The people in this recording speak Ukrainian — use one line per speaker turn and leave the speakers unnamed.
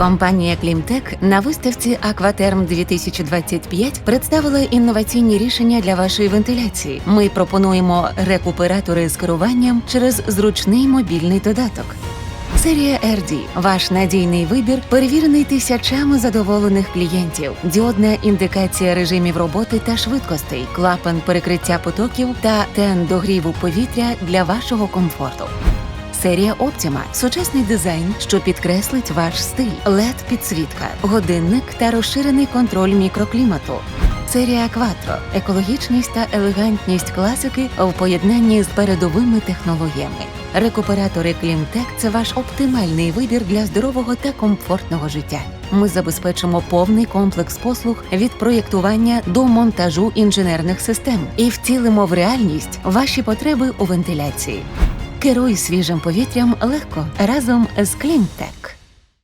Компанія Клімтек на виставці Акватерм 2025 представила інноваційні рішення для вашої вентиляції. Ми пропонуємо рекуператори з керуванням через зручний мобільний додаток. Серія RD – ваш надійний вибір, перевірений тисячами задоволених клієнтів, діодна індикація режимів роботи та швидкостей, клапан перекриття потоків та тен догріву повітря для вашого комфорту. Серія Optima – сучасний дизайн, що підкреслить ваш стиль, led підсвітка, годинник та розширений контроль мікроклімату. Серія Quattro – екологічність та елегантність класики в поєднанні з передовими технологіями. Рекуператори Клімтек це ваш оптимальний вибір для здорового та комфортного життя. Ми забезпечимо повний комплекс послуг від проєктування до монтажу інженерних систем і втілимо в реальність ваші потреби у вентиляції. Керуй свіжим повітрям легко разом з Клімтек.